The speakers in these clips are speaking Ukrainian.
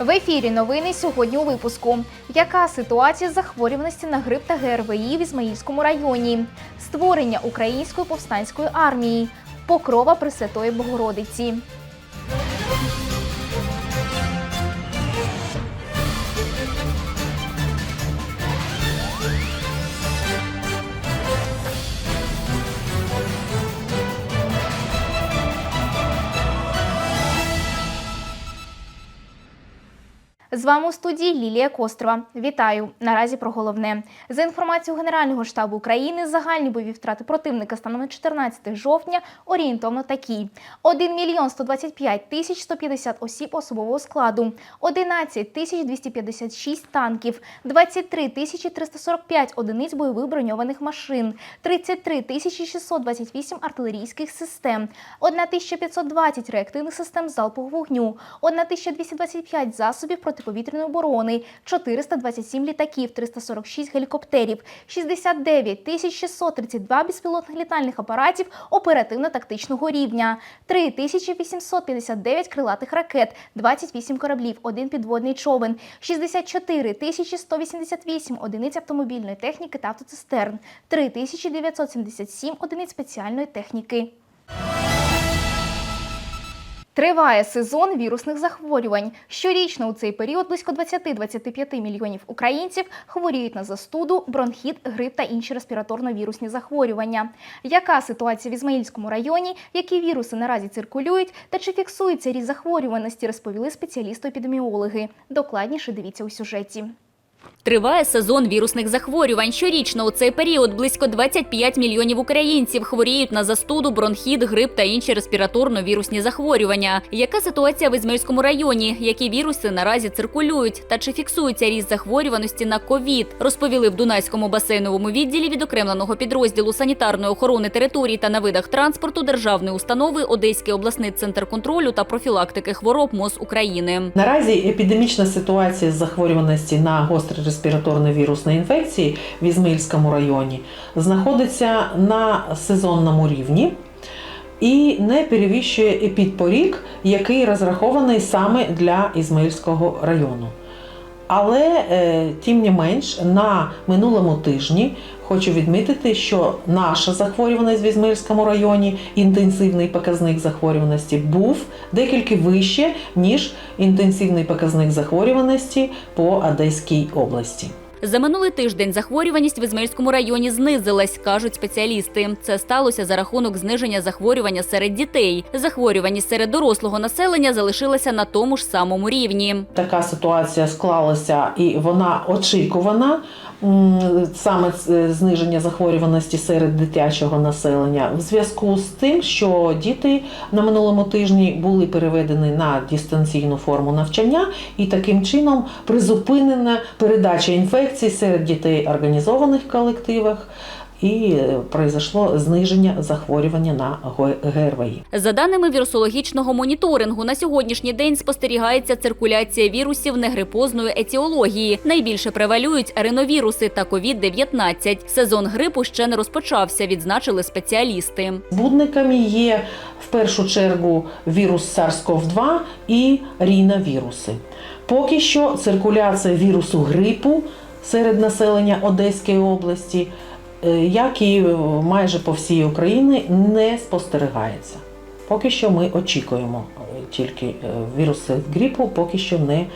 В ефірі новини сьогодні у випуску. Яка ситуація з захворюваності на грип та ГРВІ в Ізмаїльському районі? Створення української повстанської армії, покрова Пресвятої Богородиці. З вами у студії Лілія Кострова. Вітаю. Наразі про головне. За інформацією Генерального штабу України, загальні бойові втрати противника станом на 14 жовтня орієнтовно такі: 1 мільйон 125 тисяч 150 осіб особового складу, 11 тисяч 256 танків, 23 тисячі 345 одиниць бойових броньованих машин, 33 тисячі 628 артилерійських систем, 1520 реактивних систем залпового вогню, 1225 засобів протиповітряної оборони, 427 літаків, 346 гелікоптерів, 69 тисяч 632 безпілотних літальних апаратів оперативно-тактичного рівня, 3859 крилатих ракет, 28 кораблів, один підводний човен, 64 тисячі 188 одиниць автомобільної техніки та автоцистерн, 3977 одиниць спеціальної техніки. Триває сезон вірусних захворювань. Щорічно у цей період близько 20-25 мільйонів українців хворіють на застуду, бронхіт, грип та інші респіраторно-вірусні захворювання. Яка ситуація в Ізмаїльському районі, які віруси наразі циркулюють та чи фіксується ріст захворюваності, розповіли спеціалісти-епідеміологи. Докладніше дивіться у сюжеті. Триває сезон вірусних захворювань. Щорічно у цей період близько 25 мільйонів українців хворіють на застуду, бронхіт, грип та інші респіраторно-вірусні захворювання. Яка ситуація в Ізмаїльському районі? Які віруси наразі циркулюють? Та чи фіксується ріст захворюваності на ковід? Розповіли в Дунайському басейновому відділі відокремленого підрозділу санітарної охорони територій та на видах транспорту державної установи Одеський обласний центр контролю та профілактики хвороб МОЗ України. Наразі епідемічна ситуація з захворюваності на гострі респіраторні вірусні інфекції в Ізмаїльському районі знаходиться на сезонному рівні і не перевищує епідпорік, який розрахований саме для Ізмаїльського району. Але е, тим не менш на минулому тижні хочу відмітити, що наша захворюваність в Ізмельському районі, інтенсивний показник захворюваності був декілька вище, ніж інтенсивний показник захворюваності по Одеській області. За минулий тиждень захворюваність в Ізмаїльському районі знизилась, кажуть спеціалісти. Це сталося за рахунок зниження захворювання серед дітей. Захворюваність серед дорослого населення залишилася на тому ж самому рівні. Така ситуація склалася і вона очікувана. Саме зниження захворюваності серед дитячого населення в зв'язку з тим, що діти на минулому тижні були переведені на дистанційну форму навчання, і таким чином призупинена передача інфекцій серед дітей організованих колективах, і е, произошло зниження захворювання на ГРВІ. За даними вірусологічного моніторингу, на сьогоднішній день спостерігається циркуляція вірусів негрипозної етіології. Найбільше превалюють реновіруси та COVID-19. Сезон грипу ще не розпочався, відзначили спеціалісти. Збудниками є в першу чергу вірус SARS-CoV-2 і ріновіруси. Поки що циркуляція вірусу грипу серед населення Одеської області, е, як і е, майже по всій Україні, не спостерігається. Поки що ми очікуємо е, тільки віруси грипу, поки що не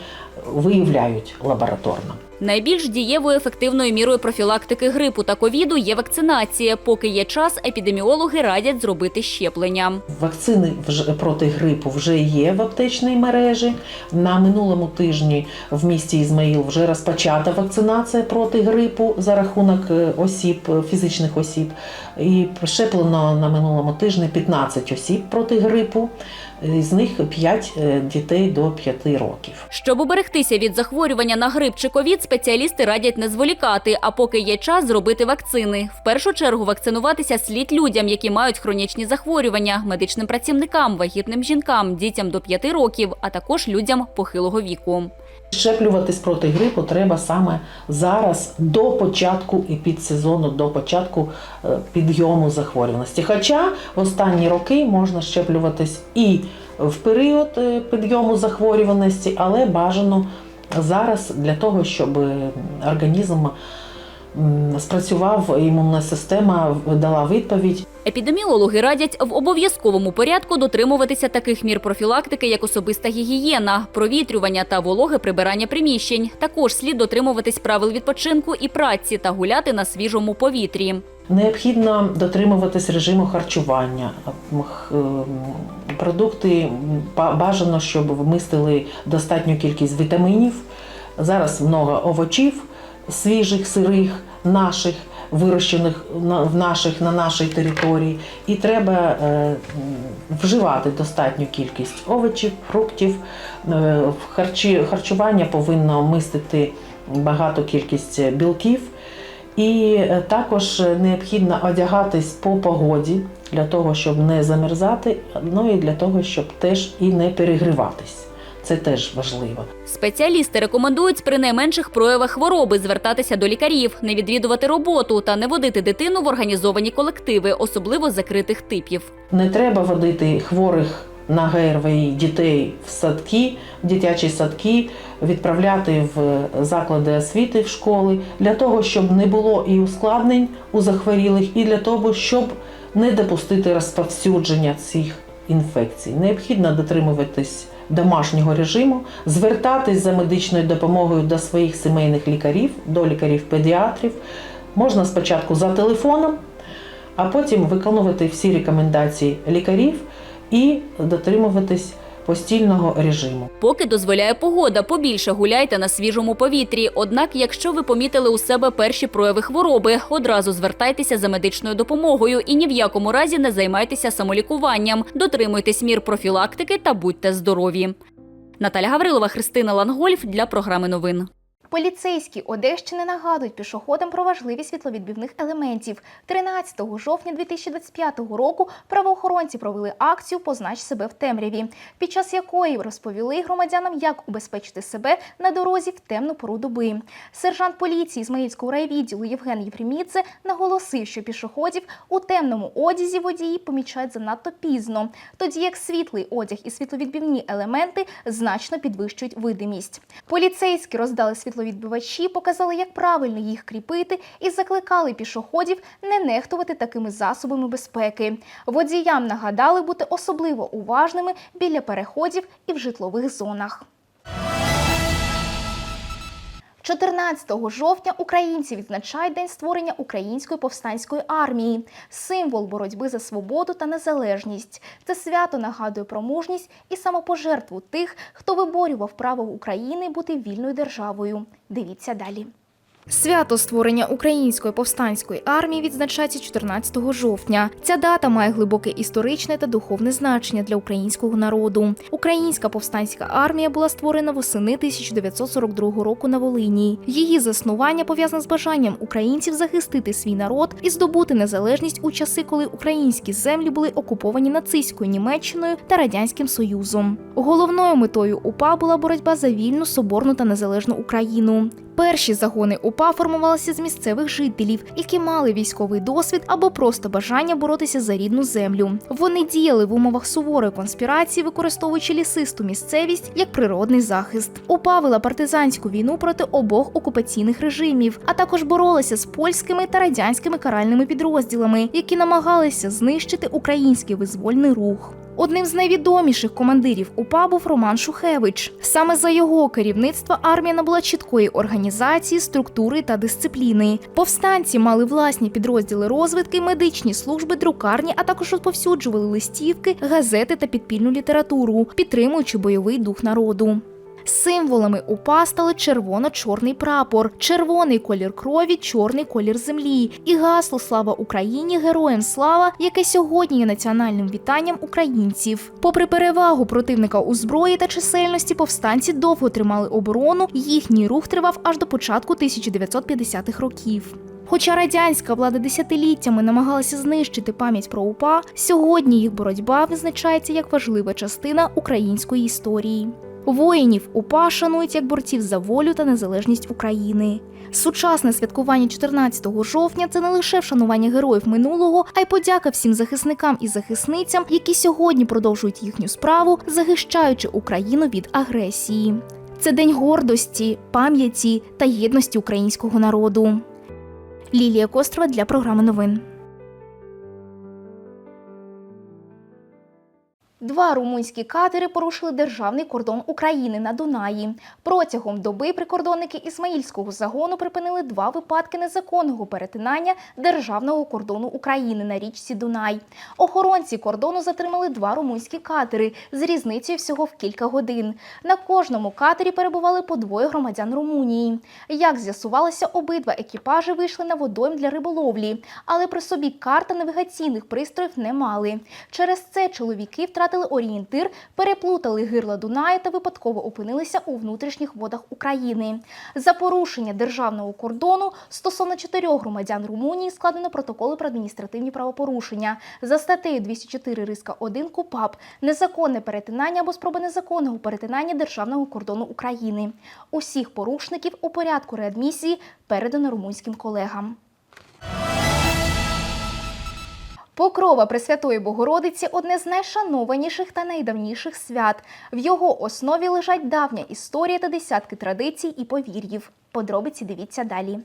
виявляють лабораторно. Найбільш дієвою ефективною мірою профілактики грипу та ковіду є вакцинація. Поки є час, епідеміологи радять зробити щеплення. Вакцини проти грипу вже є в аптечній мережі. На минулому тижні в місті Ізмаїл вже розпочата вакцинація проти грипу за рахунок е, осіб, е, фізичних осіб. І щеплено на минулому тижні 15 осіб проти грипу, з них 5 дітей до 5 років. Щоб уберегтися від захворювання на грип чи ковід, спеціалісти радять не зволікати, а поки є час зробити вакцини. В першу чергу вакцинуватися слід людям, які мають хронічні захворювання, медичним працівникам, вагітним жінкам, дітям до 5 років, а також людям похилого віку. Щеплюватись проти грипу треба саме зараз до початку і підсезону, до початку е, підйому захворюваності. Хоча в останні роки можна щеплюватись і в період е, підйому захворюваності, але бажано зараз для того, щоб е, організм спрацював, імунна система дала відповідь. Епідеміологи радять в обов'язковому порядку дотримуватися таких мір профілактики, як особиста гігієна, провітрювання та вологе прибирання приміщень. Також слід дотримуватись правил відпочинку і праці та гуляти на свіжому повітрі. Необхідно дотримуватись режиму харчування. Ем, Продукти бажано, щоб вмістили достатню кількість вітамінів. Зараз много овочів свіжих, сирих, наших, вирощених в наших, на нашій території. І треба е, вживати достатню кількість овочів, фруктів. Е, харчі, харчування повинно містити багату кількість білків. І е, також необхідно одягатись по погоді для того, щоб не замерзати, ну і для того, щоб теж і не перегріватись. Це теж важливо. Спеціалісти рекомендують при найменших проявах хвороби звертатися до лікарів, не відвідувати роботу та не водити дитину в організовані колективи, особливо закритих типів. Не треба водити хворих на ГРВІ дітей в садки, в дитячі садки, відправляти в заклади освіти в школи для того, щоб не було і ускладнень у захворілих, і для того, щоб не допустити розповсюдження цих інфекцій. Необхідно дотримуватись домашнього режиму, звертатись за медичною допомогою до своїх сімейних лікарів, до лікарів-педіатрів. Можна спочатку за телефоном, а потім виконувати всі рекомендації лікарів і дотримуватись постільного режиму. Поки дозволяє погода, побільше гуляйте на свіжому повітрі. Однак, якщо ви помітили у себе перші прояви хвороби, одразу звертайтеся за медичною допомогою і ні в якому разі не займайтеся самолікуванням. Дотримуйтесь мір профілактики та будьте здорові. Наталя Гаврилова, Христина Лангольф для програми новин. Поліцейські Одещини нагадують пішоходам про важливість світловідбивних елементів. 13 жовтня 2025 року правоохоронці провели акцію Познач себе в темряві, під час якої розповіли громадянам, як убезпечити себе на дорозі в темну пору доби. Сержант поліції Ізмаїльського райвідділу Євген Єфремідзе наголосив, що пішоходів у темному одязі водії помічають занадто пізно, тоді як світлий одяг і світловідбивні елементи значно підвищують видимість. Поліцейські роздали світловідбивачі, показали, як правильно їх кріпити, і закликали пішоходів не нехтувати такими засобами безпеки. Водіям нагадали бути особливо уважними біля переходів і в житлових зонах. 14 жовтня українці відзначають день створення української повстанської армії, символ боротьби за свободу та незалежність. Це свято нагадує про мужність і самопожертву тих, хто виборював право України бути вільною державою. Дивіться далі. Свято створення української повстанської армії відзначається 14 жовтня. Ця дата має глибоке історичне та духовне значення для українського народу. Українська повстанська армія була створена восени 1942 року на Волині. Її заснування пов'язане з бажанням українців захистити свій народ і здобути незалежність у часи, коли українські землі були окуповані нацистською Німеччиною та радянським Союзом. Головною метою УПА була боротьба за вільну, соборну та незалежну Україну. Перші загони УПА формувалися з місцевих жителів, які мали військовий досвід або просто бажання боротися за рідну землю. Вони діяли в умовах суворої конспірації, використовуючи лісисту місцевість як природний захист. УПА вела партизанську війну проти обох окупаційних режимів, а також боролася з польськими та радянськими каральними підрозділами, які намагалися знищити український визвольний рух. Одним з найвідоміших командирів УПА був Роман Шухевич. Саме за його керівництва армія набула чіткої організації, структури та дисципліни. Повстанці мали власні підрозділи розвідки, медичні служби, друкарні, а також розповсюджували листівки, газети та підпільну літературу, підтримуючи бойовий дух народу. Символами УПА стали червоно-чорний прапор, червоний колір крові, чорний колір землі і гасло Слава Україні! Героям слава, яке сьогодні є національним вітанням українців. Попри перевагу противника у зброї та чисельності, повстанці довго тримали оборону. Їхній рух тривав аж до початку 1950-х років. Хоча радянська влада десятиліттями намагалася знищити пам'ять про УПА, сьогодні їх боротьба визначається як важлива частина української історії. Воїнів УПА шанують як борців за волю та незалежність України. Сучасне святкування 14 жовтня це не лише вшанування героїв минулого, а й подяка всім захисникам і захисницям, які сьогодні продовжують їхню справу, захищаючи Україну від агресії. Це день гордості, пам'яті та єдності українського народу. Лілія Кострова для програми новин. Два румунські катери порушили державний кордон України на Дунаї. Протягом доби прикордонники Ісмаїльського загону припинили два випадки незаконного перетинання державного кордону України на річці Дунай. Охоронці кордону затримали два румунські катери з різницею всього в кілька годин. На кожному катері перебували по двоє громадян Румунії. Як з'ясувалося, обидва екіпажі вийшли на водойм для риболовлі, але при собі карт та навігаційних пристроїв не мали. Через це чоловіки втратили орієнтир, переплутали гирла Дунаю та випадково опинилися у внутрішніх водах України. За порушення державного кордону стосовно чотирьох громадян Румунії складено протоколи про адміністративні правопорушення за статтею 204 риска 1 КУПАП незаконне перетинання або спроба незаконного перетинання державного кордону України. Усіх порушників у порядку реадмісії передано румунським колегам. Покрова Пресвятої Богородиці одне з найшанованіших та найдавніших свят. В його основі лежать давня історія та десятки традицій і повір'їв. Подробиці дивіться далі.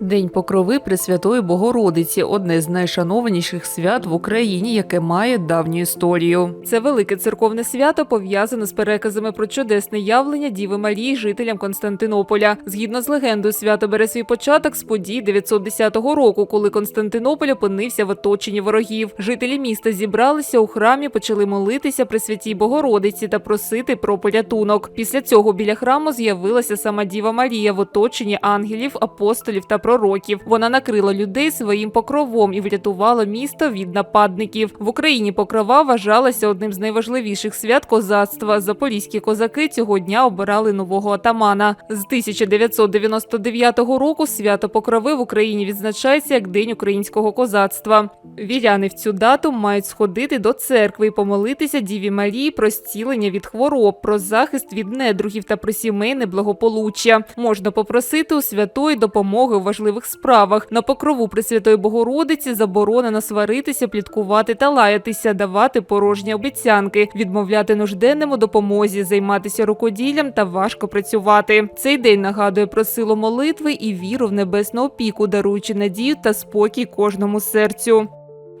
День Покрови Пресвятої Богородиці одне з найшанованіших свят в Україні, яке має давню історію. Це велике церковне свято пов'язане з переказами про чудесне явлення Діви Марії жителям Константинополя. Згідно з легендою, свято бере свій початок з подій 910 року, коли Константинополь опинився в оточенні ворогів. Жителі міста зібралися у храмі, почали молитися при святій Богородиці та просити про порятунок. Після цього біля храму з'явилася сама Діва Марія в оточенні ангелів, апостолів та пророків. Вона накрила людей своїм покровом і врятувала місто від нападників. В Україні покрова вважалася одним з найважливіших свят козацтва. Запорізькі козаки цього дня обирали нового атамана. З 1999 року свято покрови в Україні відзначається як День українського козацтва. Віряни в цю дату мають сходити до церкви і помолитися Діві Марії про зцілення від хвороб, про захист від недругів та про сімейне благополуччя. Можна попросити у святої допомоги у важливих справах. На покрову Пресвятої Богородиці заборонено сваритися, пліткувати та лаятися, давати порожні обіцянки, відмовляти нужденним у допомозі, займатися рукоділлям та важко працювати. Цей день нагадує про силу молитви і віру в небесну опіку, даруючи надію та спокій кожному серцю.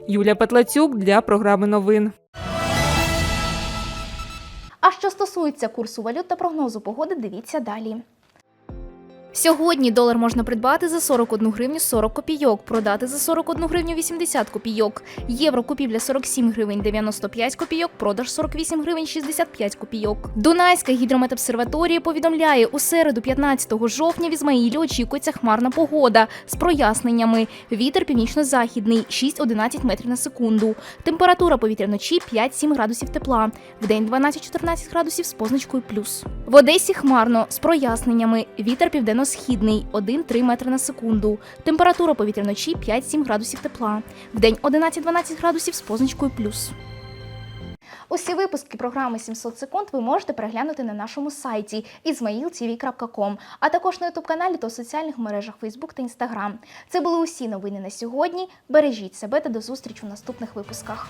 Юлія Петлацюк для програми новин. А що стосується курсу валют та прогнозу погоди, дивіться далі. Сьогодні долар можна придбати за 41 гривню 40 копійок, продати за 41 гривню 80 копійок. Євро купівля 47 гривень 95 копійок, продаж 48 гривень 65 копійок. Дунайська гідрометобсерваторія повідомляє, у середу 15 жовтня в Ізмаїлі очікується хмарна погода з проясненнями. Вітер північно-західний 6-11 метрів на секунду. Температура повітря вночі 5-7 градусів тепла. Вдень 12-14 градусів з позначкою плюс. В Одесі хмарно з проясненнями. Вітер південно-східний 1-3 метри на секунду. Температура повітря вночі 5-7 градусів тепла. Вдень 11-12 градусів з позначкою плюс. Усі випуски програми 700 секунд ви можете переглянути на нашому сайті izmailtv.com, а також на ютуб каналі та у соціальних мережах Facebook та Instagram. Це були усі новини на сьогодні. Бережіть себе та до зустрічі у наступних випусках.